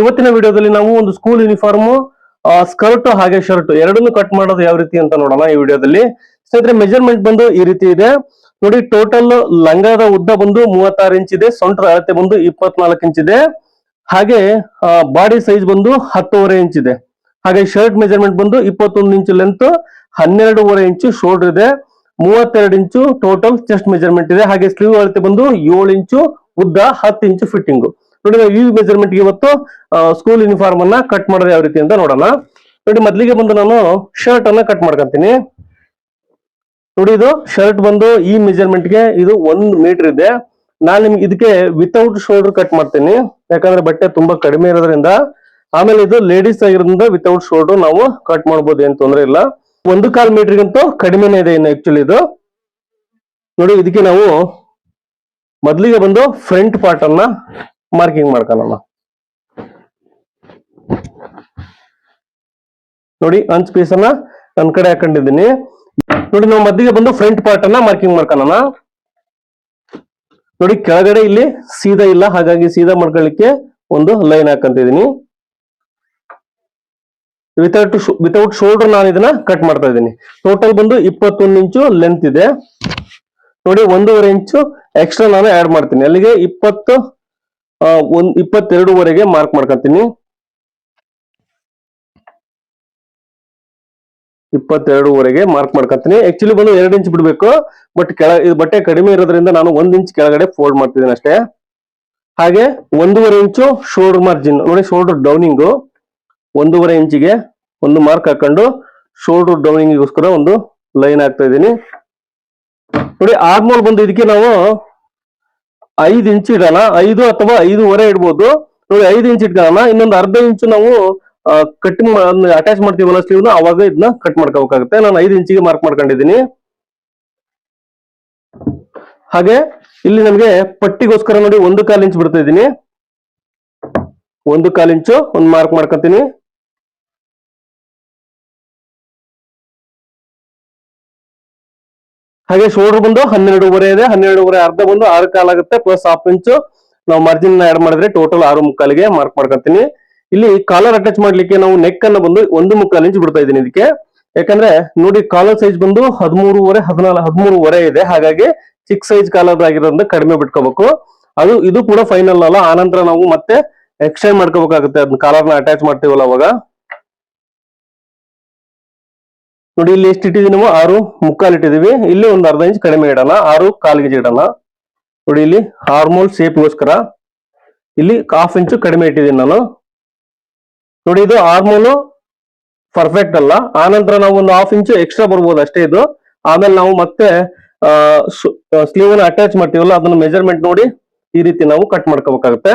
ಇವತ್ತಿನ ವಿಡಿಯೋದಲ್ಲಿ ನಾವು ಒಂದು ಸ್ಕೂಲ್ ಯೂನಿಫಾರ್ಮ್ ಸ್ಕರ್ಟ್ ಹಾಗೆ ಶರ್ಟ್ ಎರಡನ್ನು ಕಟ್ ಮಾಡೋದು ಯಾವ ರೀತಿ ಅಂತ ನೋಡೋಣ ಈ ವಿಡಿಯೋದಲ್ಲಿ. ಸ್ನೇಹಿತರೆ ಮೆಜರ್ಮೆಂಟ್ ಬಂದು ಈ ರೀತಿ ಇದೆ. ನೋಡಿ ಟೋಟಲ್ ಲಂಗದ ಉದ್ದ ಬಂದು ಮೂವತ್ತಾರು ಇಂಚ್ ಇದೆ, ಸೊಂಟದ ಅಳತೆ ಬಂದು ಇಪ್ಪತ್ನಾಲ್ಕು ಇಂಚ್ ಇದೆ. ಹಾಗೆ ಬಾಡಿ ಸೈಜ್ ಬಂದು ಹತ್ತುವರೆ ಇಂಚ್ ಇದೆ. ಹಾಗೆ ಶರ್ಟ್ ಮೆಜರ್ಮೆಂಟ್ ಬಂದು ಇಪ್ಪತ್ತೊಂದು ಇಂಚು ಲೆಂತ್ ಹನ್ನೆರಡೂವರೆ ಇಂಚು ಶೋಲ್ಡರ್ ಇದೆ, ಮೂವತ್ತೆರಡು ಇಂಚು ಟೋಟಲ್ ಚೆಸ್ಟ್ ಮೆಜರ್ಮೆಂಟ್ ಇದೆ. ಹಾಗೆ ಸ್ಲೀವ್ ಅಳತೆ ಬಂದು ಏಳು ಇಂಚು ಉದ್ದ, ಹತ್ತು ಇಂಚು ಫಿಟ್ಟಿಂಗ್ ನೋಡಿ ಈ ಮೆಜರ್ಮೆಂಟ್ ಇವತ್ತು ಸ್ಕೂಲ್ ಯೂನಿಫಾರ್ಮ್ ಅನ್ನ ಕಟ್ ಮಾಡೋದು ಯಾವ ರೀತಿ ಅಂತ ನೋಡೋಣ. ನೋಡಿ, ಮೊದಲಿಗೆ ಬಂದು ನಾನು ಶರ್ಟ್ ಅನ್ನ ಕಟ್ ಮಾಡ್ಕೊಂತೀನಿ. ನೋಡಿ, ಇದು ಶರ್ಟ್ ಬಂದು ಈ ಮೆಜರ್ಮೆಂಟ್ಗೆ ಇದು ಒಂದ್ ಮೀಟರ್ ಇದೆ. ನಾನು ನಿಮ್ಗೆ ಇದಕ್ಕೆ ವಿತೌಟ್ ಶೋಲ್ಡರ್ ಕಟ್ ಮಾಡ್ತೀನಿ. ಯಾಕಂದ್ರೆ ಬಟ್ಟೆ ತುಂಬಾ ಕಡಿಮೆ ಇರೋದ್ರಿಂದ, ಆಮೇಲೆ ಇದು ಲೇಡೀಸ್ ಆಗಿರೋದ್ರಿಂದ ವಿತೌಟ್ ಶೋಲ್ಡರ್ ನಾವು ಕಟ್ ಮಾಡ್ಬೋದು, ಏನ್ ತೊಂದರೆ ಇಲ್ಲ. ಒಂದು ಕಾಲ್ ಮೀಟರ್ಗಿಂತೂ ಕಡಿಮೆನೇ ಇದೆ ಇನ್ನು ಆಕ್ಚುಲಿ ಇದು. ನೋಡಿ, ಇದಕ್ಕೆ ನಾವು ಮೊದಲಿಗೆ ಬಂದು ಫ್ರಂಟ್ ಪಾರ್ಟ್ ಅನ್ನ ಮಾರ್ಕಿಂಗ್ ಮಾಡ್ಕೊಳ್ಳೋಣ ನೋಡಿ, ಅಂಚ್ ಪೀಸ್ ಅನ್ನ ನನ್ ಕಡೆ ಹಾಕೊಂಡಿದ್ದೀನಿ. ನೋಡಿ, ನಾವು ಮಧ್ಯೆ ಬಂದು ಫ್ರಂಟ್ ಪಾರ್ಟ್ ಅನ್ನ ಮಾರ್ಕಿಂಗ್ ಮಾಡ್ಕೊಳ್ಳೋಣ ನೋಡಿ, ಕೆಳಗಡೆ ಇಲ್ಲಿ ಸೀದಾ ಇಲ್ಲ, ಹಾಗಾಗಿ ಸೀದಾ ಮಾಡ್ಕೊಳ್ಳಿಕ್ಕೆ ಒಂದು ಲೈನ್ ಹಾಕಂತಿದ್ದೀನಿ. ವಿತೌಟ್ ವಿತೌಟ್ ಶೋಲ್ಡರ್ ನಾನು ಇದನ್ನ ಕಟ್ ಮಾಡ್ತಾ ಇದ್ದೀನಿ. ಟೋಟಲ್ ಬಂದು ಇಪ್ಪತ್ತೊಂದು ಇಂಚು ಲೆಂತ್ ಇದೆ. ನೋಡಿ, ಒಂದೂವರೆ ಇಂಚು ಎಕ್ಸ್ಟ್ರಾ ನಾನು ಆಡ್ ಮಾಡ್ತೀನಿ. ಅಲ್ಲಿಗೆ ಇಪ್ಪತ್ತು ಒಂದ್ ಇಪ್ಪತ್ತೆರಡುವರೆಗೆ ಮಾರ್ಕ್ ಮಾಡ್ಕೊಂತೀನಿ. ಇಪ್ಪತ್ತೆರಡುವರೆಗೆ ಮಾರ್ಕ್ ಮಾಡ್ಕೊತೀನಿ. ಆಕ್ಚುಲಿ ಬಂದು ಎರಡು ಇಂಚ್ ಬಿಡ್ಬೇಕು ಬಟ್ ಕೆಳ, ಇದು ಬಟ್ಟೆ ಕಡಿಮೆ ಇರೋದ್ರಿಂದ ನಾನು ಒಂದ್ ಇಂಚ್ ಕೆಳಗಡೆ ಫೋಲ್ಡ್ ಮಾಡ್ತಿದ್ದೀನಿ ಅಷ್ಟೇ. ಹಾಗೆ ಒಂದೂವರೆ ಇಂಚು ಶೋಲ್ಡರ್ ಮಾರ್ಜಿನ್ ನೋಡಿ ಶೋಲ್ಡರ್ ಡೌನಿಂಗು ಒಂದೂವರೆ ಇಂಚಿಗೆ ಒಂದು ಮಾರ್ಕ್ ಹಾಕೊಂಡು ಶೋಲ್ಡರ್ ಡೌನಿಂಗ್ಗೋಸ್ಕರ ಒಂದು ಲೈನ್ ಹಾಕ್ತಾ ಇದ್ದೀನಿ. ನೋಡಿ ಆರ್ಮೋಲ್ ಬಂದು ಇದಕ್ಕೆ ನಾವು ಐದು ಇಂಚ್ ಇಡೋಣ, ಐದು ಅಥವಾ ಐದೂವರೆ ಇಡ್ಬೋದು. ನೋಡಿ, ಐದು ಇಂಚ್ ಇಟ್ಕೊಳ್ಳೋಣ. ಇನ್ನೊಂದು ಅರ್ಧ ಇಂಚು ನಾವು ಕಟ್ ಅಟ್ಯಾಚ್ ಮಾಡ್ತೀವಲ್ಲ ಸ್ಲೀವ್ ಅವಾಗ ಇದನ್ನ ಕಟ್ ಮಾಡ್ಕೋಬೇಕಾಗುತ್ತೆ. ನಾನು ಐದು ಇಂಚಿಗೆ ಮಾರ್ಕ್ ಮಾಡ್ಕೊಂಡಿದ್ದೀನಿ. ಹಾಗೆ, ಇಲ್ಲಿ ನಮಗೆ ಪಟ್ಟಿಗೋಸ್ಕರ ನೋಡಿ ಒಂದು ಕಾಲು ಇಂಚ್ ಬಿಡ್ತಾ ಇದ್ದೀನಿ. ಒಂದು ಕಾಲು ಇಂಚು, ಒಂದು ಮಾರ್ಕ್ ಮಾಡ್ಕೊತೀನಿ. ಹಾಗೆ ಶೋಲ್ಡರ್ ಬಂದು ಹನ್ನೆರಡೂವರೆ ಇದೆ. ಹನ್ನೆರಡೂವರೆ ಅರ್ಧ ಬಂದು ಆರು ಕಾಲ್ ಆಗುತ್ತೆ ಪ್ಲಸ್ ಹಾಫ್ ಇಂಚು ನಾವು ಮಾರ್ಜಿನ್ ಆಡ್ ಮಾಡಿದ್ರೆ ಟೋಟಲ್ ಆರು ಮುಕ್ಕಾಲಿಗೆ ಮಾರ್ಕ್ ಮಾಡ್ಕೊತೀನಿ ಇಲ್ಲಿ ಕಾಲರ್ ಅಟ್ಯಾಚ್ ಮಾಡ್ಲಿಕ್ಕೆ ನಾವು ನೆಕ್ ಅನ್ನ ಬಂದು ಒಂದು ಮುಕ್ಕಾಲ್ ಇಂಚ್ ಬಿಡ್ತಾ ಇದೀನಿ ಇದಕ್ಕೆ. ಯಾಕಂದ್ರೆ ನೋಡಿ ಕಾಲರ್ ಸೈಜ್ ಬಂದು ಹದಿಮೂರುವರೆ ಹದಿನಾಲ್ಕು ಹದಿಮೂರುವರೆ ಇದೆ. ಹಾಗಾಗಿ ಚಿಕ್ಕ ಸೈಜ್ ಕಾಲರ್ ಆಗಿರೋದ್ರಿಂದ ಕಡಿಮೆ ಬಿಟ್ಕೋಬೇಕು. ಅದು, ಇದು ಕೂಡ ಫೈನಲ್ ಅಲ್ಲ. ಆನಂತರ ನಾವು ಮತ್ತೆ ಎಕ್ಸ್ಟೆಂಡ್ ಮಾಡ್ಕೋಬೇಕಾಗುತ್ತೆ? ಅದನ್ನ ಕಾಲರ್ನ ಅಟ್ಯಾಚ್ ಮಾಡ್ತೀವಲ್ಲ ಅವಾಗ. ನೋಡಿ, ಇಲ್ಲಿ ಎಷ್ಟು ಇಟ್ಟಿದೀವಿ ನಾವು ಆರು ಮುಕ್ಕಾಲು ಇಟ್ಟಿದೀವಿ ಇಲ್ಲಿ ಒಂದು ಅರ್ಧ ಇಂಚ್ ಕಡಿಮೆ ಇಡೋಣ. ಆರು ಕಾಲಿಗೆ ಇಡೋಣ. ನೋಡಿ, ಇಲ್ಲಿ ಹಾರ್ಮೋಲ್ ಶೇಪ್ಗೋಸ್ಕರ ಇಲ್ಲಿ ಹಾಫ್ ಇಂಚು ಕಡಿಮೆ ಇಟ್ಟಿದ್ದೀನಿ ನಾನು. ನೋಡಿ, ಇದು ಹಾರ್ಮೋಲು ಪರ್ಫೆಕ್ಟ್ ಅಲ್ಲ. ಆನಂತರ ನಾವು ಒಂದು ಹಾಫ್ ಇಂಚು ಎಕ್ಸ್ಟ್ರಾ ಬರ್ಬೋದು ಅಷ್ಟೇ ಇದು. ಆಮೇಲೆ ನಾವು ಮತ್ತೆ ಸ್ಲೀವ್ ಅನ್ನ ಅಟ್ಯಾಚ್ ಮಾಡ್ತೀವಲ್ಲ, ಅದನ್ನ ಮೆಜರ್ಮೆಂಟ್ ನೋಡಿ ಈ ರೀತಿ ನಾವು ಕಟ್ ಮಾಡ್ಕೋಬೇಕಾಗುತ್ತೆ.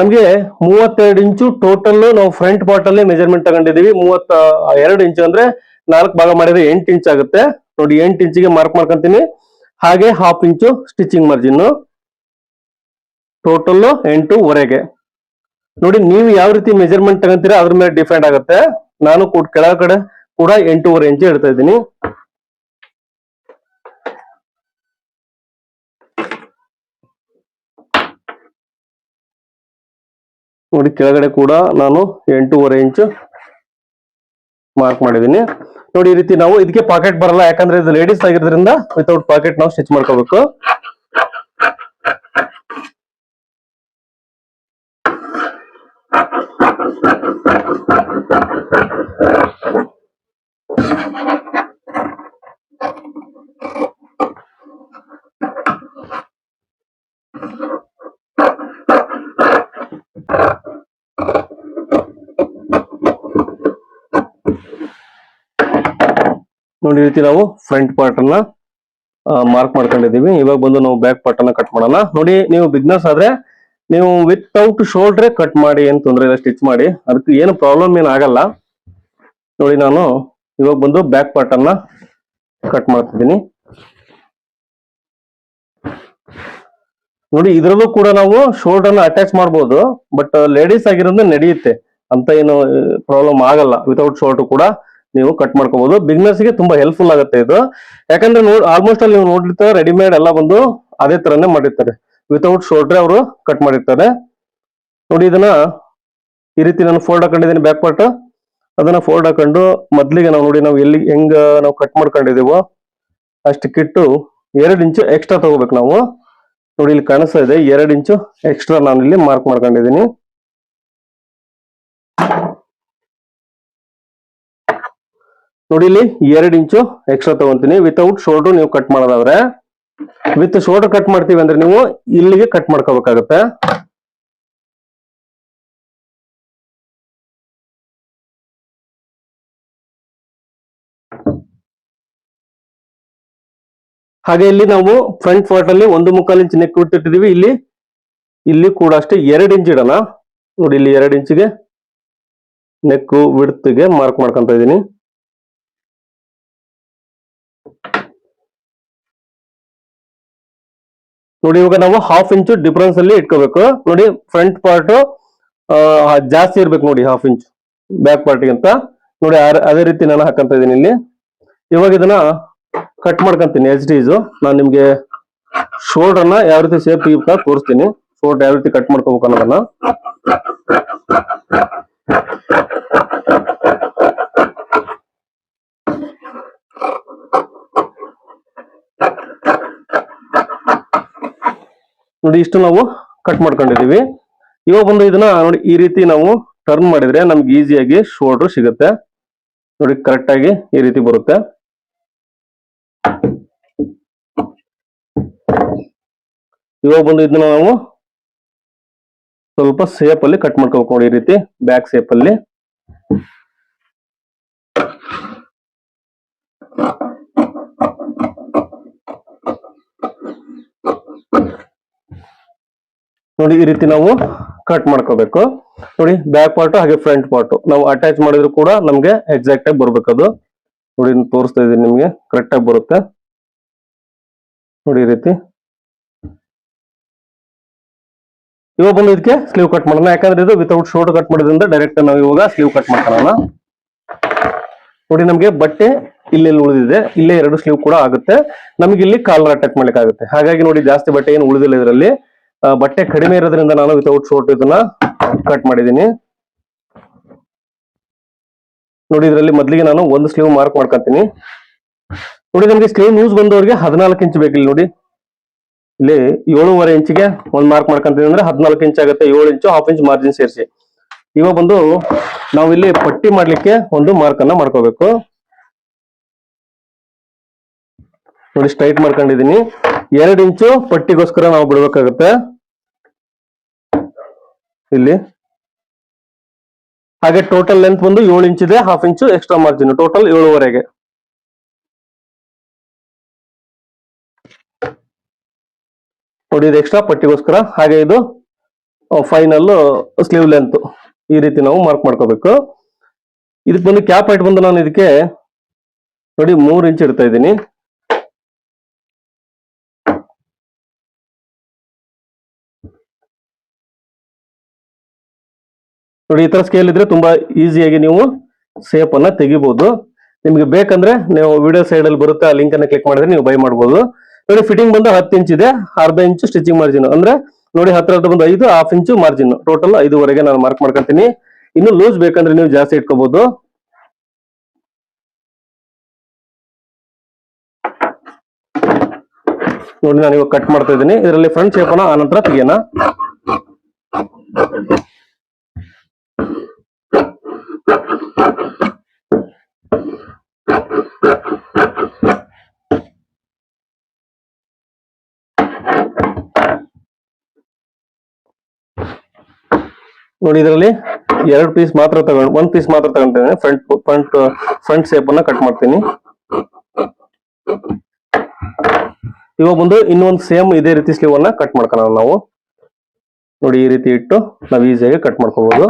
ನಮ್ಗೆ ಮೂವತ್ತೆರಡು ಇಂಚು ಟೋಟಲ್ ನಾವು ಫ್ರಂಟ್ ಪಾರ್ಟ್ ಅಲ್ಲಿ ಮೆಜರ್ಮೆಂಟ್ ತಗೊಂಡಿದೀವಿ ಮೂವತ್ತ ಎರಡು ಇಂಚು ಅಂದ್ರೆ ನಾಲ್ಕು ಭಾಗ ಮಾಡಿದ್ರೆ ಎಂಟು ಇಂಚ್ ಆಗುತ್ತೆ. ನೋಡಿ ಎಂಟು ಇಂಚಿಗೆ ಮಾರ್ಕ್ ಮಾಡ್ಕೊಂತೀನಿ. ಹಾಗೆ half inch stitching margin total ಎಂಟೂವರೆಗೆ ನೋಡಿ ನೀವು ಯಾವ ರೀತಿ ಮೆಜರ್ಮೆಂಟ್ ತಗೊಂತೀರಾ ಅದ್ರ ಮೇಲೆ ಡಿಪೆಂಡ್ ಆಗುತ್ತೆ. ನಾನು ಕೂಡ ಕೆಳಗಡೆ ಕೂಡ ಎಂಟೂವರೆ ಇಂಚು ಇಡ್ತಾ ಇದ್ದೀನಿ. ನೋಡಿ ಕೆಳಗಡೆ ಕೂಡ ನಾನು ಎಂಟೂವರೆ ಇಂಚು ಮಾರ್ಕ್ ಮಾಡಿದೀನಿ ನೋಡಿ, ಈ ರೀತಿ ನಾವು ಇದಕ್ಕೆ ಪಾಕೆಟ್ ಬರಲ್ಲ. ಯಾಕಂದ್ರೆ ಇದು ಲೇಡೀಸ್ ಆಗಿರೋದ್ರಿಂದ ವಿತೌಟ್ ಪಾಕೆಟ್ ನಾವು ಸ್ಟಿಚ್ ಮಾಡ್ಕೋಬೇಕು. ನೋಡಿ ರೀತಿ ನಾವು ಫ್ರಂಟ್ ಪಾರ್ಟ್ ಅನ್ನ ಮಾರ್ಕ್ ಮಾಡ್ಕೊಂಡಿದೀವಿ ಇವಾಗ ಬಂದು ನಾವು ಬ್ಯಾಕ್ ಪಾರ್ಟ್ ಅನ್ನ ಕಟ್ ಮಾಡೋಣ. ನೋಡಿ, ನೀವು ಬಿಗ್ನರ್ಸ್ ಆದ್ರೆ, ನೀವು ವಿತ್ಔಟ್ ಶೋಲ್ಡ್ರೆ ಕಟ್ ಮಾಡಿ ಏನ್ ತೊಂದರೆ ಇಲ್ಲ ಸ್ಟಿಚ್ ಮಾಡಿ. ಅದಕ್ಕೆ ಏನು ಪ್ರಾಬ್ಲಮ್ ಏನು ಆಗಲ್ಲ. ನೋಡಿ, ನಾನು ಇವಾಗ ಬಂದು ಬ್ಯಾಕ್ ಪಾರ್ಟ್ ಅನ್ನ ಕಟ್ ಮಾಡ್ತಿದ್ದೀನಿ. ನೋಡಿ, ಇದರಲ್ಲೂ ಕೂಡ ನಾವು ಶೋಲ್ಡರ್ ಅನ್ನ ಅಟ್ಯಾಚ್ ಮಾಡ್ಬೋದು. ಬಟ್ ಲೇಡೀಸ್ ಆಗಿರೋದು ನಡೆಯುತ್ತೆ. ಅಂತ ಏನು ಪ್ರಾಬ್ಲಮ್ ಆಗಲ್ಲ. ವಿತೌಟ್ ಶೋಲ್ಡರ್ ಕೂಡ. ನೀವು ಕಟ್ ಮಾಡ್ಕೋಬಹುದು ಬಿಗ್ನರ್ಸ್ಗೆ ತುಂಬಾ ಹೆಲ್ಪ್ಫುಲ್ ಆಗುತ್ತೆ ಇದು. ಯಾಕಂದ್ರೆ ನೋಡ್ ಆಲ್ಮೋಸ್ಟ್ ಅಲ್ಲಿ ನೀವು ನೋಡಿರ್ತಾರೆ ರೆಡಿಮೇಡ್ ಎಲ್ಲ ಬಂದು ಅದೇ ತರನೇ ಮಾಡಿರ್ತಾರೆ. ವಿತೌಟ್ ಶೋಲ್ಡ್ರೆ ಅವರು ಕಟ್ ಮಾಡಿರ್ತಾರೆ. ನೋಡಿ ಇದನ್ನ ಈ ರೀತಿ ನಾನು ಫೋಲ್ಡ್ ಹಾಕೊಂಡಿದ್ದೀನಿ ಬ್ಯಾಕ್ ಪಾರ್ಟ್ ಅದನ್ನ ಫೋಲ್ಡ್ ಹಾಕೊಂಡು ಮೊದ್ಲಿಗೆ ನಾವು ನೋಡಿ ನಾವು ಎಲ್ಲಿ ಹೆಂಗ ನಾವು ಕಟ್ ಮಾಡ್ಕೊಂಡಿದೀವೋ ಅಷ್ಟಕ್ಕಿಟ್ಟು ಎರಡು ಇಂಚು ಎಕ್ಸ್ಟ್ರಾ ತಗೋಬೇಕು ನಾವು. ನೋಡಿ ಇಲ್ಲಿ ಕಾಣಿಸ್ತಾ ಇದೆ. ಎರಡು ಇಂಚು ಎಕ್ಸ್ಟ್ರಾ ನಾನು ಇಲ್ಲಿ ಮಾರ್ಕ್ ಮಾಡ್ಕೊಂಡಿದ್ದೀನಿ. ನೋಡಿ ಇಲ್ಲಿ ಎರಡು ಇಂಚು ಎಕ್ಸ್ಟ್ರಾ ತಗೊಂತೀನಿ. ವಿತೌಟ್ ಶೋಲ್ಡರ್ ನೀವು ಕಟ್ ಮಾಡೋದಾದ್ರೆ. ವಿತ್ ಶೋಲ್ಡರ್ ಕಟ್ ಮಾಡ್ತೀವಿ ಅಂದ್ರೆ ನೀವು ಇಲ್ಲಿಗೆ ಕಟ್ ಮಾಡ್ಕೋಬೇಕಾಗತ್ತೆ. ಹಾಗೆ ಇಲ್ಲಿ ನಾವು ಫ್ರಂಟ್ ಪಾರ್ಟ್ ಅಲ್ಲಿ ಒಂದು ಮುಕ್ಕಾಲು ಇಂಚ್ ನೆಕ್ ಬಿಟ್ಟಿಟ್ಟಿದೀವಿ ಇಲ್ಲಿ ಇಲ್ಲಿ ಕೂಡ ಅಷ್ಟೇ ಎರಡು ಇಂಚ್ ಇಡೋಣ ನೋಡಿ, ಇಲ್ಲಿ ಎರಡು ಇಂಚಿಗೆ ನೆಕ್ ವಿಡ್ತಿಗೆ ಮಾರ್ಕ್ ಮಾಡ್ಕೊಂತ ಇದೀನಿ ನೋಡಿ ಇವಾಗ ನಾವು ಹಾಫ್ ಇಂಚು ಡಿಫ್ರೆನ್ಸ್ ಅಲ್ಲಿ ಇಟ್ಕೋಬೇಕು. ನೋಡಿ ಫ್ರಂಟ್ ಪಾರ್ಟ್ ಜಾಸ್ತಿ ಇರ್ಬೇಕು ನೋಡಿ ಹಾಫ್ ಇಂಚ್ ಬ್ಯಾಕ್ ಪಾರ್ಟ್ಗಿಂತ ನೋಡಿ ಅದೇ ರೀತಿ ನಾನು ಹಾಕಂತ ಇದೀನಿ ಇಲ್ಲಿ. ಇವಾಗ ಇದನ್ನ ಕಟ್ ಮಾಡ್ಕೊಂತೀನಿ ಎಚ್ ಡಿ ನಾನು ನಿಮ್ಗೆ ಶೋಲ್ಡರ್ನ ಯಾವ ರೀತಿ ಸೇಫ್ ತೋರಿಸ್ತೀನಿ. ಶೋಲ್ಡರ್ ಯಾವ ರೀತಿ ಕಟ್ ಮಾಡ್ಕೋಬೇಕು ಅನ್ನೋದನ್ನ. ನೋಡಿ ಇಷ್ಟು ನಾವು ಕಟ್ ಮಾಡ್ಕೊಂಡಿದೀವಿ ಇವಾಗ ಬಂದು ಇದನ್ನ ನೋಡಿ ಈ ರೀತಿ ನಾವು ಟರ್ನ್ ಮಾಡಿದ್ರೆ ನಮ್ಗೆ ಈಸಿಯಾಗಿ ಶೋಲ್ಡರ್ ಸಿಗುತ್ತೆ. ನೋಡಿ ಕರೆಕ್ಟ್ ಆಗಿ ಈ ರೀತಿ ಬರುತ್ತೆ. ಇವಾಗ ಬಂದು ಇದನ್ನ ನಾವು ಸ್ವಲ್ಪ ಸೇಪ್ ಅಲ್ಲಿ ಕಟ್ ಮಾಡ್ಕೋಬೇಕು ನೋಡಿ ಈ ರೀತಿ ಬ್ಯಾಕ್ ಸೇಪ್ ಅಲ್ಲಿ. ನೋಡಿ, ಈ ರೀತಿ ನಾವು ಕಟ್ ಮಾಡ್ಕೋಬೇಕು. ನೋಡಿ ಬ್ಯಾಕ್ ಪಾರ್ಟ್ ಹಾಗೆ ಫ್ರಂಟ್ ಪಾರ್ಟ್ ನಾವು ಅಟ್ಯಾಚ್ ಮಾಡಿದ್ರು ಕೂಡ ನಮ್ಗೆ ಎಕ್ಸಾಕ್ಟ್ ಆಗಿ ಬರ್ಬೇಕು ಅದು ನೋಡಿ ತೋರಿಸ್ತಾ ಇದೀನಿ ನಿಮ್ಗೆ ಕರೆಕ್ಟ್ ಆಗಿ ಬರುತ್ತೆ. ನೋಡಿ, ಈ ರೀತಿ. ಇವಾಗ ಬಂದು ಇದಕ್ಕೆ ಸ್ಲೀವ್ ಕಟ್ ಮಾಡೋಣ. ಯಾಕಂದ್ರೆ ಇದು ವಿತೌಟ್ ಶೋಲ್ಡರ್ ಕಟ್ ಮಾಡೋದ್ರಿಂದ ಡೈರೆಕ್ಟ್ ನಾವು ಇವಾಗ ಸ್ಲೀವ್ ಕಟ್ ಮಾಡ್ಕೊಳ್ಳೋಣ. ನೋಡಿ, ನಮಗೆ ಬಟ್ಟೆ ಇಲ್ಲೆಲ್ಲಿ ಉಳಿದಿದೆ. ಇಲ್ಲೇ ಎರಡು ಸ್ಲೀವ್ ಕೂಡ ಆಗುತ್ತೆ. ನಮ್ಗೆ ಇಲ್ಲಿ ಕಾಲರ್ ಅಟ್ಯಾಚ್ ಮಾಡ್ಲಿಕ್ಕೆ ಆಗುತ್ತೆ ಹಾಗಾಗಿ ನೋಡಿ, ಜಾಸ್ತಿ ಬಟ್ಟೆ ಏನು ಉಳಿದಿಲ್ಲ ಇದರಲ್ಲಿ. ಬಟ್ಟೆ ಕಡಿಮೆ ಇರೋದ್ರಿಂದ ನಾನು ವಿತೌಟ್ ಶೋರ್ಟ್ ಇದನ್ನ ಕಟ್ ಮಾಡಿದ್ದೀನಿ. ನೋಡಿ, ಇದರಲ್ಲಿ ಮೊದಲಿಗೆ ನಾನು ಒಂದು ಸ್ಲೀವ್ ಮಾರ್ಕ್ ಮಾಡ್ಕೊಂತೀನಿ. ನೋಡಿ, ನಮಗೆ ಸ್ಲೀವ್ ಯೂಸ್ ಬಂದವರಿಗೆ ಹದಿನಾಲ್ಕು ಇಂಚ್ ಬೇಕಿಲ್ಲ ನೋಡಿ. ಇಲ್ಲಿ ಏಳುವರೆ ಇಂಚಿಗೆ ಒಂದು ಮಾರ್ಕ್ ಮಾಡ್ಕೊಂತೀನಿ ಅಂದ್ರೆ ಹದಿನಾಲ್ಕು ಇಂಚ್ ಆಗುತ್ತೆ, ಏಳು ಇಂಚು ಹಾಫ್ ಇಂಚ್ ಮಾರ್ಜಿನ್ ಸೇರಿಸಿ. ಇವಾಗ ಬಂದು ನಾವಿಲ್ಲಿ ಪಟ್ಟಿ ಮಾಡ್ಲಿಕ್ಕೆ ಒಂದು ಮಾರ್ಕ್ ಅನ್ನ ಮಾಡ್ಕೋಬೇಕು. ನೋಡಿ ಸ್ಟ್ರೈಟ್ ಮಾಡ್ಕೊಂಡಿದೀನಿ ಎರಡು ಇಂಚು ಪಟ್ಟಿಗೋಸ್ಕರ ನಾವು ಬಿಡ್ಬೇಕಾಗುತ್ತೆ. ಇಲ್ಲಿ. ಹಾಗೆ ಟೋಟಲ್ ಲೆಂತ್ ಬಂದು ಏಳು ಇಂಚ್ ಇದೆ half inch extra margin total ಏಳುವರೆಗೆ. ನೋಡಿ, ಇದು ಎಕ್ಸ್ಟ್ರಾ ಪಟ್ಟಿಗೋಸ್ಕರ. ಹಾಗೆ ಇದು ಫೈನಲ್ ಸ್ಲೀವ್ ಲೆಂತ್ ಈ ರೀತಿ ನಾವು ಮಾರ್ಕ್ ಮಾಡ್ಕೋಬೇಕು. ಇದಕ್ಕೆ ಬಂದು ಕ್ಯಾಪ್ ಹೈಟ್ ಬಂದು ನಾನು ಇದಕ್ಕೆ ನೋಡಿ ಮೂರು ಇಂಚ್ ಇಡ್ತಾ ಇದ್ದೀನಿ. ನೋಡಿ, ಈ ತರ ಸ್ಕೇಲ್ ಇದ್ರೆ ತುಂಬಾ ಈಸಿಯಾಗಿ ನೀವು ಸೇಪ್ ಅನ್ನ ತೆಗಿಬಹುದು ನಿಮ್ಗೆ ಬೇಕಂದ್ರೆ ನೀವು ವಿಡಿಯೋ ಸೈಡ್ ಅಲ್ಲಿ ಬರುತ್ತೆ, ಆ ಲಿಂಕ್ ಅನ್ನ ಕ್ಲಿಕ್ ಮಾಡಿದ್ರೆ ನೀವು ಬೈ ಮಾಡಬಹುದು ನೋಡಿ ಫಿಟ್ಟಿಂಗ್ ಬಂದು ಹತ್ತು ಇಂಚ್ ಇದೆ, ಅರ್ಧ ಇಂಚು ಸ್ಟಿಚಿಂಗ್ ಮಾರ್ಜಿನ್ ಅಂದ್ರೆ ನೋಡಿ, ಹತ್ರ ಹತ್ರ ಬಂದು ಐದು ಹಾಫ್ ಇಂಚು ಮಾರ್ಜಿನ್ ಟೋಟಲ್ ಐದುವರೆಗೆ ನಾನು ಮಾರ್ಕ್ ಮಾಡ್ಕೊಂತೀನಿ. ಇನ್ನು ಲೂಸ್ ಬೇಕಂದ್ರೆ ನೀವು ಜಾಸ್ತಿ ಇಟ್ಕೋಬಹುದು ನೋಡಿ, ನಾನು ಇವಾಗ ಕಟ್ ಮಾಡ್ತಾ ಇದ್ದೀನಿ. ಇದರಲ್ಲಿ ಫ್ರಂಟ್ ಶೇಪ್ ಅನ್ನ ಆನಂತರ ತೆಗಿಯೋಣ. ನೋಡಿ ಇದರಲ್ಲಿ ಎರಡು ಪೀಸ್ ಮಾತ್ರ ತಗೊಂಡು, ಒಂದ್ ಪೀಸ್ ಮಾತ್ರ ತಗೊಂಡಿದ್ದೇನೆ. ಫ್ರಂಟ್ ಫ್ರಂಟ್ ಫ್ರಂಟ್ ಶೇಪ್ ಅನ್ನ ಕಟ್ ಮಾಡ್ತೀನಿ. ಇವಾಗ ಬಂದು ಇನ್ನೊಂದು ಸೇಮ್ ಇದೇ ರೀತಿ ಸ್ಲೀವ್ ಅನ್ನ ಕಟ್ ಮಾಡ್ಕೊಳ್ಳೋಣ ನಾವು. ನೋಡಿ ಈ ರೀತಿ ಇಟ್ಟು ನಾವು ಈಸಿಯಾಗಿ ಕಟ್ ಮಾಡ್ಕೋಬಹುದು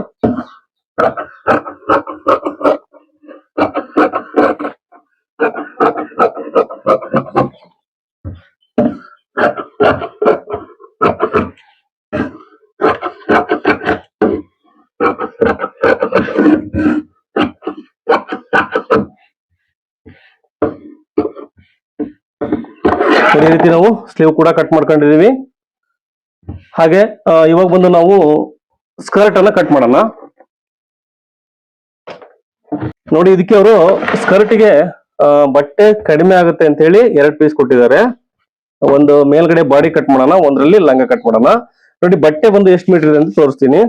ಈ ರೀತಿ ನಾವು ಸ್ಲೀವ್ ಕೂಡ ಕಟ್ ಮಾಡ್ಕೊಂಡಿದೀವಿ ಹಾಗೆ ಇವಾಗ ಬಂದು ನಾವು ಸ್ಕರ್ಟ್ ಅನ್ನ ಕಟ್ ಮಾಡೋಣ. ನೋಡಿ, ಇದಕ್ಕೆ ಅವರು ಸ್ಕರ್ಟ್ಗೆ ಬಟ್ಟೆ ಕಡಿಮೆ ಆಗುತ್ತೆ ಅಂತ ಹೇಳಿ ಎರಡು ಪೀಸ್ ಕೊಟ್ಟಿದ್ದಾರೆ. ಒಂದು ಮೇಲ್ಗಡೆ ಬಾಡಿ ಕಟ್ ಮಾಡೋಣ, ಒಂದ್ರಲ್ಲಿ ಲಂಗ ಕಟ್ ಮಾಡೋಣ. ನೋಡಿ, ಬಟ್ಟೆ ಬಂದು ಎಷ್ಟು ಮೀಟರ್ ಇದೆ ಅಂತ ತೋರಿಸ್ತೀನಿ.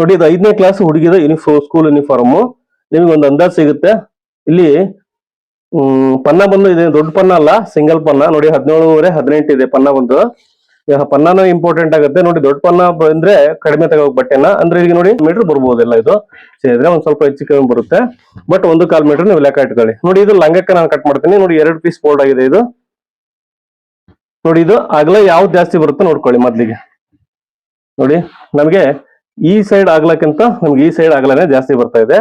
ನೋಡಿ, ಇದು ಐದನೇ ಕ್ಲಾಸ್ ಹುಡುಗಿದ ಯೂನಿಫಾರ್ಮ್ ಸ್ಕೂಲ್ ಯೂನಿಫಾರ್ಮ್ ನಿಮಗೆ ಒಂದು ಅಂದಾಜ್ ಸಿಗುತ್ತೆ. ಇಲ್ಲಿ ಪನ್ನ ಬಂದು, ಇದೆ ದೊಡ್ಡ ಪನ್ನ ಅಲ್ಲ ಸಿಂಗಲ್ ಪನ್ನ. ನೋಡಿ, ಹದಿನೇಳುವರೆ, ಹದಿನೆಂಟು ಇದೆ ಪನ್ನ ಬಂದು. ಪನ್ನನೂ ಇಂಪಾರ್ಟೆಂಟ್ ಆಗುತ್ತೆ. ನೋಡಿ, ದೊಡ್ಡ ಪನ್ನ ಬಂದ್ರೆ ಕಡಿಮೆ ತಗೋ ಬಟ್ಟೆನ. ಅಂದ್ರೆ ಈಗ ನೋಡಿ ಮೀಟರ್ ಬರ್ಬೋದೆಲ್ಲ ಇದು? ಸೇರಿದ್ರೆ ಒಂದ್ ಸ್ವಲ್ಪ ಹೆಚ್ಚು ಕಮ್ಮಿ ಬರುತ್ತೆ. ಬಟ್ ಒಂದು ಕಾಲ್ ಮೀಟರ್ ನೀವು ಲೆಕ್ಕ ಇಟ್ಕೊಳ್ಳಿ. ನೋಡಿ, ಇದು ಲಂಗಕ್ಕೆ ನಾನು ಕಟ್ ಮಾಡ್ತೀನಿ. ನೋಡಿ, ಎರಡು ಪೀಸ್ ಫೋಲ್ಡ್ ಆಗಿದೆ ಇದು. ನೋಡಿ, ಇದು ಅಗಲ ಯಾವ್ದು ಜಾಸ್ತಿ ಬರುತ್ತೆ ನೋಡ್ಕೊಳ್ಳಿ ಮೊದ್ಲಿಗೆ. ನೋಡಿ, ನಮ್ಗೆ ಈ ಸೈಡ್ ಆಗ್ಲಕ್ಕಿಂತ ನಮ್ಗೆ ಈ ಸೈಡ್ ಅಗಲನೇ ಜಾಸ್ತಿ ಬರ್ತಾ ಇದೆ.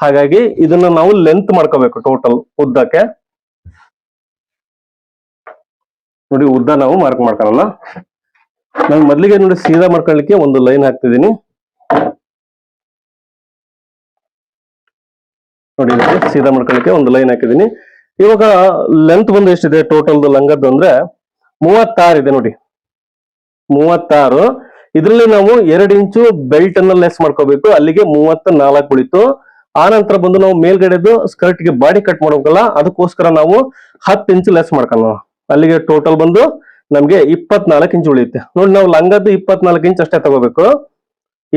ಹಾಗಾಗಿ ಇದನ್ನ ನಾವು ಲೆಂತ್ ಮಾಡ್ಕೋಬೇಕು ಟೋಟಲ್ ಉದ್ದಕ್ಕೆ. ನೋಡಿ, ಉದ್ದ ನಾವು ಮಾರ್ಕ್ ಮಾಡ್ಕೊಳ್ಳೋಣ ನಾನು ಮೊದಲಿಗೆ ನೋಡಿ ಸೀದಾ ಮಾಡ್ಕೊಳ್ಳಿಕ್ಕೆ ಒಂದು ಲೈನ್ ಹಾಕ್ತಿದ್ದೀನಿ. ನೋಡಿ ಸೀದಾ ಮಾಡ್ಕೊಳ್ಳಿಕ್ಕೆ ಒಂದು ಲೈನ್ ಹಾಕಿದ್ದೀನಿ. ಇವಾಗ ಲೆಂತ್ ಬಂದು ಎಷ್ಟಿದೆ? ಟೋಟಲ್ ಲಂಗದ್ದು ಅಂದ್ರೆ ಮೂವತ್ತಾರು ಇದೆ ನೋಡಿ. ಮೂವತ್ತಾರು. ಇದರಲ್ಲಿ ನಾವು ಎರಡು ಇಂಚು ಬೆಲ್ಟ್ ಅನ್ನ ಲೆಸ್ ಮಾಡ್ಕೋಬೇಕು. ಅಲ್ಲಿಗೆ ಮೂವತ್ತ ನಾಲ್ಕು ಉಳಿತು. ಆ ನಂತರ ಬಂದು ನಾವು ಮೇಲ್ಗಡೆದು ಸ್ಕರ್ಟ್ಗೆ ಬಾಡಿ ಕಟ್ ಮಾಡ್ಬೇಕಲ್ಲ, ಅದಕ್ಕೋಸ್ಕರ ನಾವು ಹತ್ತು ಇಂಚು ಲೆಸ್ ಮಾಡ್ಕೊಳ್ಳೋಣ. ಅಲ್ಲಿಗೆ ಟೋಟಲ್ ಬಂದು ನಮ್ಗೆ ಇಪ್ಪತ್ನಾಲ್ಕು ಇಂಚ್ ಉಳಿಯುತ್ತೆ. ನೋಡಿ ನಾವು ಲಂಗದ್ದು ಇಪ್ಪತ್ನಾಲ್ಕು ಇಂಚ್ ಅಷ್ಟೇ ತಗೋಬೇಕು.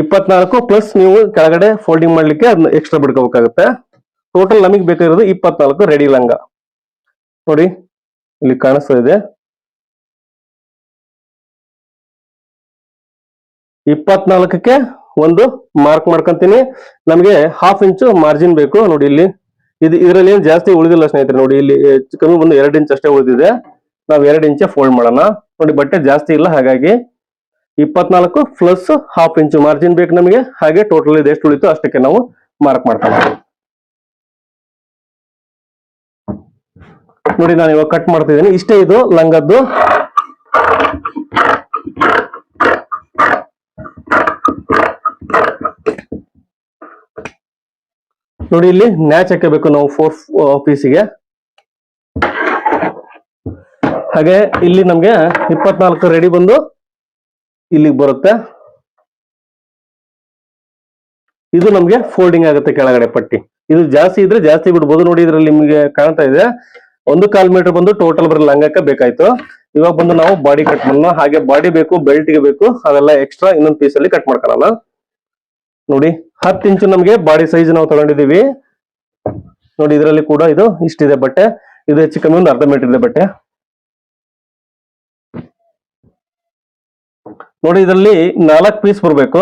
ಇಪ್ಪತ್ನಾಲ್ಕು ಪ್ಲಸ್ ನೀವು ಕೆಳಗಡೆ ಫೋಲ್ಡಿಂಗ್ ಮಾಡ್ಲಿಕ್ಕೆ ಅದನ್ನ ಎಕ್ಸ್ಟ್ರಾ ಬಿಡ್ಕೋಬೇಕಾಗುತ್ತೆ. ಟೋಟಲ್ ನಮಗೆ ಬೇಕಾಗಿರೋದು ಇಪ್ಪತ್ನಾಲ್ಕು ರೆಡಿ ಲಂಗ. ನೋಡಿ, ಇಲ್ಲಿ ಕಾಣಿಸ್ತಾ ಇದೆ. ಇಪ್ಪತ್ನಾಲ್ಕಕ್ಕೆ ಒಂದು ಮಾರ್ಕ್ ಮಾಡ್ಕೊಂತೀನಿ. ನಮಗೆ ಹಾಫ್ ಇಂಚು ಮಾರ್ಜಿನ್ ಬೇಕು. ನೋಡಿ ಇಲ್ಲಿ, ಇದು ಇದರಲ್ಲಿ ಏನು ಜಾಸ್ತಿ ಉಳಿದಿಲ್ಲ ಸ್ನೇಹಿತರೆ. ನೋಡಿ ಇಲ್ಲಿ ಕಮ್ಮಿ ಒಂದು ಎರಡು ಇಂಚ್ ಅಷ್ಟೇ ಉಳಿದಿದೆ. ನಾವು ಎರಡು ಇಂಚೆ ಫೋಲ್ಡ್ ಮಾಡೋಣ. ನೋಡಿ ಬಟ್ಟೆ ಜಾಸ್ತಿ ಇಲ್ಲ, ಹಾಗಾಗಿ ಇಪ್ಪತ್ನಾಲ್ಕು ಪ್ಲಸ್ ಹಾಫ್ ಇಂಚು ಮಾರ್ಜಿನ್ ಬೇಕು ನಮಗೆ. ಹಾಗೆ ಟೋಟಲ್ ಇದು, ಎಷ್ಟು ಉಳಿತು ಅಷ್ಟಕ್ಕೆ ನಾವು ಮಾರ್ಕ್ ಮಾಡ್ಕೊಳ್ಳೋಣ. ನೋಡಿ ನಾನು ಇವಾಗ ಕಟ್ ಮಾಡ್ತಿದ್ದೀನಿ. ಇಷ್ಟೇ ಇದು, ಲಂಗದ್ದು. ನೋಡಿ ಇಲ್ಲಿ ನ್ಯಾಚ್ ಹಾಕಬೇಕು ನಾವು ಫೋರ್ ಪೀಸಿಗೆ ಹಾಗೆ ಇಲ್ಲಿ ನಮ್ಗೆ ಇಪ್ಪತ್ನಾಲ್ಕು ರೆಡಿ ಬಂದು ಇಲ್ಲಿಗೆ ಬರುತ್ತೆ. ಇದು ನಮ್ಗೆ ಫೋಲ್ಡಿಂಗ್ ಆಗುತ್ತೆ ಕೆಳಗಡೆ ಪಟ್ಟಿ. ಇದು ಜಾಸ್ತಿ ಇದ್ರೆ ಜಾಸ್ತಿ ಬಿಡ್ಬೋದು. ನೋಡಿ ಇದ್ರಲ್ಲಿ ನಿಮ್ಗೆ ಕಾಣ್ತಾ ಇದೆ. ಒಂದು ಕಾಲ್ ಮೀಟರ್ ಬಂದು ಟೋಟಲ್ ಬರೀ ಲಂಗಕ್ಕೆ ಬೇಕಾಯ್ತು. ಇವಾಗ ಬಂದು ನಾವು ಬಾಡಿ ಕಟ್ ಮಾಡೋಣ. ಹಾಗೆ ಬಾಡಿ ಬೇಕು ಬೆಲ್ಟ್ಗೆ ಬೇಕು, ಅದೆಲ್ಲ ಎಕ್ಸ್ಟ್ರಾ ಇನ್ನೊಂದು ಪೀಸ್ ಅಲ್ಲಿ ಕಟ್ ಮಾಡ್ಕೊಳ್ಳೋಣ. ನೋಡಿ, ಹತ್ತು ಇಂಚು ನಮಗೆ ಬಾಡಿ ಸೈಜ್ ನಾವು ತಗೊಂಡಿದೀವಿ ನೋಡಿ, ಇದರಲ್ಲಿ ಕೂಡ ಇದು ಇಷ್ಟಿದೆ ಬಟ್ಟೆ. ಇದು ಹೆಚ್ಚು ಕಮ್ಮಿ ಒಂದು ಅರ್ಧ ಮೀಟರ್ ಇದೆ ಬಟ್ಟೆ. ನೋಡಿ, ಇದರಲ್ಲಿ ನಾಲ್ಕು ಪೀಸ್ ಬರಬೇಕು.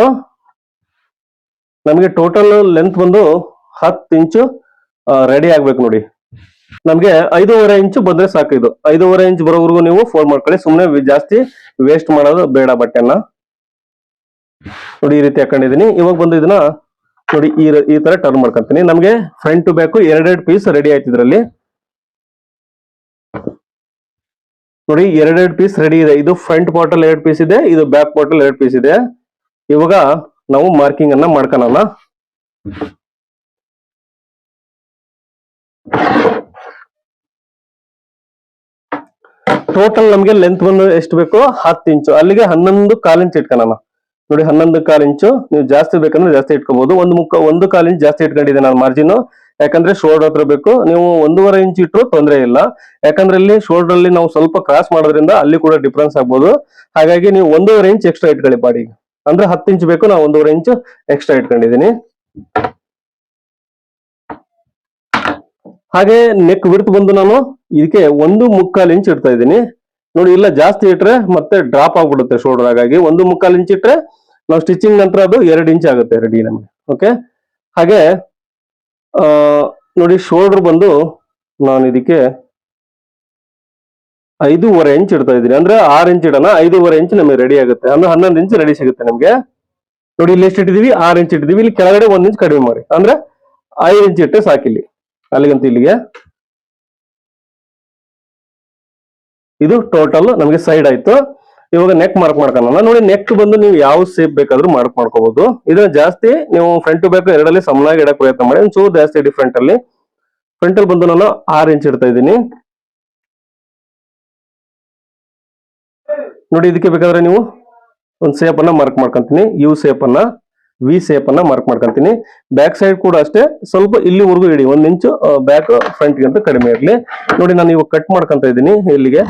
ನಮಗೆ ಟೋಟಲ್ ಲೆಂತ್ ಬಂದು ಹತ್ತು ಇಂಚು ರೆಡಿ ಆಗ್ಬೇಕು ನೋಡಿ. ನಮಗೆ ಐದೂವರೆ ಇಂಚು ಬಂದ್ರೆ ಸಾಕು ಇದು. ಐದೂವರೆ ಇಂಚ್ ಬರೋವರೆಗೂ ನೀವು ಫೋಲ್ಡ್ ಮಾಡ್ಕೊಳ್ಳಿ. ಸುಮ್ಮನೆ ಜಾಸ್ತಿ ವೇಸ್ಟ್ ಮಾಡೋದು ಬೇಡ ಬಟ್ಟೆನ. ನೋಡಿ, ಈ ರೀತಿ ಹಾಕೊಂಡಿದೀನಿ ಇವಾಗ ಬಂದು ಇದನ್ನ ನೋಡಿ, ಈ ಈ ತರ ಟರ್ನ್ ಮಾಡ್ಕೊಂತೀನಿ. ನಮಗೆ ಫ್ರಂಟ್ ಟು ಬ್ಯಾಕ್ ಎರಡೆರಡು ಪೀಸ್ ರೆಡಿ ಆಯ್ತು ಇದ್ರಲ್ಲಿ. ನೋಡಿ, ಎರಡೆರಡು ಪೀಸ್ ರೆಡಿ ಇದೆ. ಇದು ಫ್ರಂಟ್ ಬಾಟಲ್ ಎರಡು ಪೀಸ್ ಇದೆ, ಇದು ಬ್ಯಾಕ್ ಬಾಟಲ್ ಎರಡು ಪೀಸ್ ಇದೆ. ಇವಾಗ ನಾವು ಮಾರ್ಕಿಂಗ್ ಅನ್ನ ಮಾಡ್ಕೊಳ್ಳೋಣ ಟೋಟಲ್ ನಮ್ಗೆ ಲೆಂತ್ ಬಂದು ಎಷ್ಟು ಬೇಕು ಹತ್ತು ಇಂಚು. ಅಲ್ಲಿಗೆ ಹನ್ನೊಂದು ಕಾಲು ಇಂಚ್ ಇಟ್ಕೊಳ್ಳೋಣ ನೋಡಿ, ಹನ್ನೊಂದು ಕಾಲು ಇಂಚು ನೀವು ಜಾಸ್ತಿ ಬೇಕಂದ್ರೆ ಜಾಸ್ತಿ ಇಟ್ಕೋಬಹುದು ಒಂದು ಮುಕ್ಕ ಒಂದು ಕಾಲು ಇಂಚ್ ಜಾಸ್ತಿ ಇಟ್ಕೊಂಡಿದೆ ನಾನು ಮಾರ್ಜಿನ್ ಯಾಕಂದ್ರೆ ಶೋಲ್ಡರ್ ಹತ್ರ ಬೇಕು. ನೀವು ಒಂದೂವರೆ ಇಂಚ್ ಇಟ್ಟರು ತೊಂದರೆ ಇಲ್ಲ. ಯಾಕಂದ್ರೆ ಇಲ್ಲಿ ಶೋಲ್ಡರ್ ಅಲ್ಲಿ ನಾವು ಸ್ವಲ್ಪ ಕ್ರಾಸ್ ಮಾಡೋದ್ರಿಂದ ಅಲ್ಲಿ ಕೂಡ ಡಿಫ್ರೆನ್ಸ್ ಆಗ್ಬೋದು. ಹಾಗಾಗಿ ನೀವು ಒಂದೂವರೆ ಇಂಚ್ ಎಕ್ಸ್ಟ್ರಾ ಇಟ್ಕೊಳ್ಳಿ ಬಾಡಿಗೆ. ಅಂದ್ರೆ ಹತ್ತು ಇಂಚ್ ಬೇಕು, ನಾವು ಒಂದೂವರೆ ಇಂಚ್ ಎಕ್ಸ್ಟ್ರಾ ಇಟ್ಕೊಂಡಿದ್ದೀನಿ ಹಾಗೆ ನೆಕ್ ಬಿಡ್ತು ಬಂದು ನಾನು ಇದಕ್ಕೆ ಒಂದು ಮುಕ್ಕಾಲು ಇಂಚ್ ಇಡ್ತಾ ಇದ್ದೀನಿ. ನೋಡಿ, ಇಲ್ಲ ಜಾಸ್ತಿ ಇಟ್ರೆ ಮತ್ತೆ ಡ್ರಾಪ್ ಆಗ್ಬಿಡುತ್ತೆ ಶೋಲ್ಡರ್ ಹಾಗಾಗಿ ಒಂದು ಮುಕ್ಕಾಲು ಇಂಚ್ ಇಟ್ರೆ ನಾವು ಸ್ಟಿಚಿಂಗ್ ನಂತರ ಅದು ಎರಡು ಇಂಚ್ ಆಗುತ್ತೆ ರೆಡಿ ನಮಗೆ. ಓಕೆ ಹಾಗೆ ನೋಡಿ ಶೋಲ್ಡರ್ ಬಂದು ನಾನು ಇದಕ್ಕೆ ಐದೂವರೆ ಇಂಚ್ ಇಡ್ತಾ ಇದ್ದೀನಿ. ಅಂದ್ರೆ ಆರು ಇಂಚ್ ಇಡೋಣ ಐದೂವರೆ ಇಂಚ್ ನಮಗೆ ರೆಡಿ ಆಗುತ್ತೆ. ಅಂದ್ರೆ ಹನ್ನೊಂದು ಇಂಚ್ ರೆಡಿ ಸಿಗುತ್ತೆ ನಮಗೆ. ನೋಡಿ ಇಲ್ಲಿ ಎಷ್ಟು ಇಟ್ಟಿದೀವಿ? ಆರು ಇಂಚ್ ಇಟ್ಟಿದೀವಿ. ಇಲ್ಲಿ ಕೆಳಗಡೆ ಒಂದ್ ಇಂಚ್ ಕಡಿಮೆ ಮಾಡಿ. ಅಂದ್ರೆ ಐದು ಇಂಚ್ ಇಟ್ಟೆ ಸಾಕಿಲ್ಲಿ ಅಲ್ಲಿಗಂತ ಇಲ್ಲಿಗೆ. ಇದು ಟೋಟಲ್ ನಮಗೆ ಸೈಡ್ ಆಯ್ತು. ಇವಾಗ ನೆಕ್ ಮಾರ್ಕ್ ಮಾಡ್ಕೊಳ್ಳೋಣ ನೋಡಿ ನೆಕ್ ಬಂದು ನೀವು ಯಾವ ಸೇಪ್ ಬೇಕಾದ್ರೂ ಮಾರ್ಕ್ ಮಾಡ್ಕೋಬಹುದು ಇದನ್ನ ಜಾಸ್ತಿ ನೀವು ಫ್ರಂಟ್ ಟು ಬ್ಯಾಕ್ ಎರಡಲ್ಲಿ ಸಮನಾಗಿ ಇಡಕ್ ಪ್ರಯತ್ನ ಮಾಡಿ ಚೂ ಜಾಸ್ತಿ ಡಿಫ್ರೆಂಟ್ ಅಲ್ಲಿ. ಫ್ರಂಟ್ ಅಲ್ಲಿ ಬಂದು ನಾನು ಆರು ಇಂಚ್ ಇಡ್ತಾ ಇದ್ದೀನಿ. ನೋಡಿ ಇದಕ್ಕೆ ಬೇಕಾದ್ರೆ ನೀವು ಒಂದು ಸೇಪ್ ಅನ್ನ ಮಾರ್ಕ್ ಮಾಡ್ಕೊಂತೀನಿ ಯು ಸೇಪ್ ಅನ್ನ ವಿ ಸೇಪ್ ಅನ್ನ ಮಾರ್ಕ್ ಮಾಡ್ಕೊಂತೀನಿ. ಬ್ಯಾಕ್ ಸೈಡ್ ಕೂಡ ಅಷ್ಟೇ, ಸ್ವಲ್ಪ ಇಲ್ಲಿವರೆಗೂ ಇಡಿ, ಒಂದ್ ಇಂಚು ಬ್ಯಾಕ್ ಫ್ರಂಟ್ ಅಂತ ಕಡಿಮೆ ಇರಲಿ. ನೋಡಿ ನಾನು ಇವಾಗ ಕಟ್ ಮಾಡ್ಕೊಂತ ಇದ್ದೀನಿ ಇಲ್ಲಿಗೆ.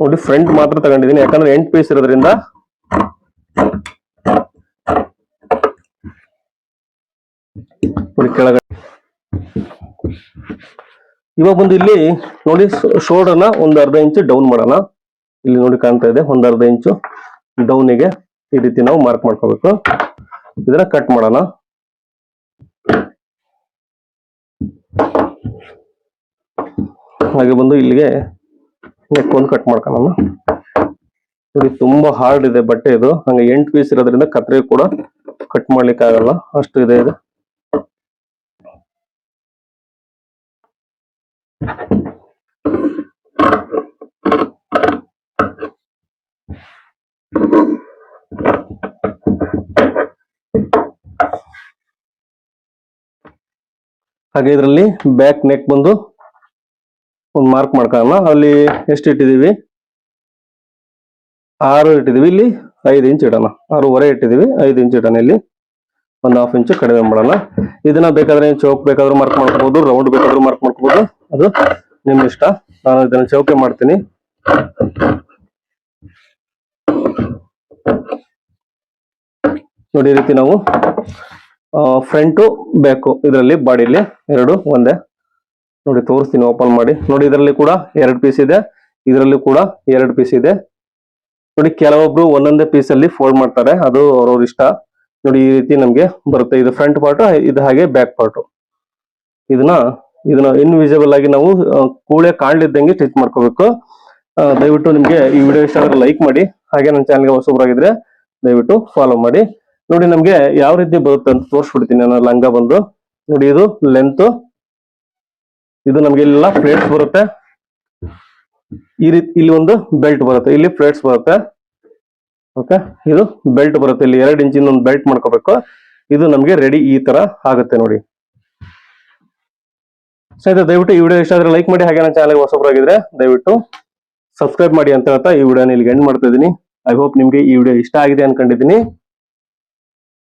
ನೋಡಿ ಫ್ರಂಟ್ ಮಾತ್ರ ತಗೊಂಡಿದ್ದೀನಿ. ಯಾಕಂದ್ರೆ ಎಂಟ್ ಪೀಸ್ ಇರೋದ್ರಿಂದ ನೋಡಿ ಕೆಳಗಡೆ. ಇವಾಗ ಬಂದು ಇಲ್ಲಿ ನೋಡಿ ಶೋಲ್ಡರ್ನ ಒಂದ್ ಅರ್ಧ ಇಂಚು ಡೌನ್ ಮಾಡೋಣ. ಇಲ್ಲಿ ನೋಡಿ ಕಾಣ್ತಾ ಇದೆ, ಒಂದ್ ಅರ್ಧ ಇಂಚು ಡೌನಿಗೆ ಈ ರೀತಿ ನಾವು ಮಾರ್ಕ್ ಮಾಡ್ಕೋಬೇಕು. ಇದನ್ನ ಕಟ್ ಮಾಡೋಣ. ಹಾಗೆ ಬಂದು ಇಲ್ಲಿಗೆ ನೆಕ್ ಒಂದು ಕಟ್ ಮಾಡ್ಕೊಳ್ಳೋಣ ನೋಡಿ, ತುಂಬಾ ಹಾರ್ಡ್ ಇದೆ ಬಟ್ಟೆ ಇದು. ಹಂಗೆ ಎಂಟು ಪೀಸ್ ಇರೋದ್ರಿಂದ ಕತ್ರಿ ಕೂಡ ಕಟ್ ಮಾಡ್ಲಿಕ್ಕೆ ಆಗಲ್ಲ. ಅಷ್ಟು ಇದೆ ಇದು. ಹಾಗೆ ಇದರಲ್ಲಿ ಬ್ಯಾಕ್ ನೆಕ್ ಬಂದು ಒಂದು ಮಾರ್ಕ್ ಮಾಡ್ಕೊಳ್ಳೋಣ. ಅಲ್ಲಿ ಎಷ್ಟು ಇಟ್ಟಿದ್ದೀವಿ? ಆರು ಇಟ್ಟಿದ್ದೀವಿ. ಇಲ್ಲಿ ಐದು ಇಂಚ್ ಇಡೋಣ. ಆರೂವರೆ ಇಟ್ಟಿದ್ದೀವಿ. ಐದು ಇಂಚ್ ಇಡೋಣ ಇಲ್ಲಿ. ಒಂದು ಹಾಫ್ ಇಂಚು ಕಡಿಮೆ ಮಾಡೋಣ. ಇದನ್ನ ಬೇಕಾದ್ರೆ ಚೌಕ್ ಬೇಕಾದ್ರೂ ಮಾರ್ಕ್ ಮಾಡ್ಕೋಬಹುದು ರೌಂಡ್ ಬೇಕಾದ್ರೂ ಮಾರ್ಕ್ ಮಾಡ್ಕೋಬಹುದು ಅದು ನಿಮ್ ಇಷ್ಟ. ನಾನು ಇದನ್ನ ಚೌಕೆ ಮಾಡ್ತೀನಿ. ನೋಡಿ ರೀತಿ ನಾವು ಫ್ರಂಟು ಬ್ಯಾಕು ಇದರಲ್ಲಿ ಬಾಡಿಲಿ ಎರಡು, ಒಂದೇ. ನೋಡಿ ತೋರಿಸ್ತೀನಿ ಓಪನ್ ಮಾಡಿ. ನೋಡಿ ಇದರಲ್ಲಿ ಕೂಡ ಎರಡು ಪೀಸ್ ಇದೆ. ಇದರಲ್ಲಿ ಕೂಡ ಎರಡು ಪೀಸ್ ಇದೆ. ನೋಡಿ ಕೆಲವೊಬ್ರು ಒಂದೊಂದೇ ಪೀಸ್ ಅಲ್ಲಿ ಫೋಲ್ಡ್ ಮಾಡ್ತಾರೆ. ಅದು ಅವ್ರವ್ರ ಇಷ್ಟ. ನೋಡಿ ಈ ರೀತಿ ನಮ್ಗೆ ಬರುತ್ತೆ. ಇದು ಫ್ರಂಟ್ ಪಾರ್ಟ್ ಇದು ಹಾಗೆ ಬ್ಯಾಕ್ ಪಾರ್ಟ್ ಇದನ್ನ ಇದನ್ನ ಇನ್ವಿಸಿಬಲ್ ಆಗಿ ನಾವು ಕೂಳೆ ಕಾಣ್ಲಿದ್ದಂಗೆ ಸ್ಟಿಚ್ ಮಾಡ್ಕೋಬೇಕು. ದಯವಿಟ್ಟು ನಿಮ್ಗೆ ಈ ವಿಡಿಯೋ ಇಷ್ಟ ಆದ್ರೆ ಲೈಕ್ ಮಾಡಿ. ಹಾಗೆ ನನ್ನ ಚಾನಲ್ಗೆ ಹೊಸಬ್ರಾಗಿದ್ರೆ ದಯವಿಟ್ಟು ಫಾಲೋ ಮಾಡಿ. ನೋಡಿ ನಮ್ಗೆ ಯಾವ ರೀತಿ ಬರುತ್ತೆ ಅಂತ ತೋರಿಸ್ಬಿಡ್ತೀನಿ ನಾನು. ಲಂಗ ಬಂದು. ನೋಡಿ ಇದು ಲೆಂತ್ ಇದು ನಮ್ಗೆ ಇಲ್ಲೆಲ್ಲ ಪ್ಲೇಟ್ಸ್ ಬರುತ್ತೆ. ಈ ರೀತಿ ಇಲ್ಲಿ ಒಂದು ಬೆಲ್ಟ್ ಬರುತ್ತೆ. ಇಲ್ಲಿ ಪ್ಲೇಟ್ಸ್ ಬರುತ್ತೆ. ಓಕೆ ಇದು ಬೆಲ್ಟ್ ಬರುತ್ತೆ. ಇಲ್ಲಿ ಎರಡು ಇಂಚಿನ ಒಂದು ಬೆಲ್ಟ್ ಮಾಡ್ಕೋಬೇಕು. ಇದು ನಮ್ಗೆ ರೆಡಿ ಈ ತರ ಆಗುತ್ತೆ ನೋಡಿ. ಸ್ನೇಹಿತರೆ, ದಯವಿಟ್ಟು ಈ ವಿಡಿಯೋ ಇಷ್ಟ ಆದ್ರೆ ಲೈಕ್ ಮಾಡಿ ಹಾಗೆ ನನ್ನ ಚಾನಲ್ ಹೊಸಬ್ರಾಗಿದ್ರೆ ದಯವಿಟ್ಟು ಸಬ್ಸ್ಕ್ರೈಬ್ ಮಾಡಿ ಅಂತ ಹೇಳ್ತಾ ಈ ವಿಡಿಯೋನ ಇಲ್ಲಿಗೆ ಎಂಡ್ ಮಾಡ್ತಾ ಇದ್ದೀನಿ. ಐ ಹೋಪ್ ನಿಮ್ಗೆ ಈ ವಿಡಿಯೋ ಇಷ್ಟ ಆಗಿದೆ ಅನ್ಕೊಂಡಿದ್ದೀನಿ.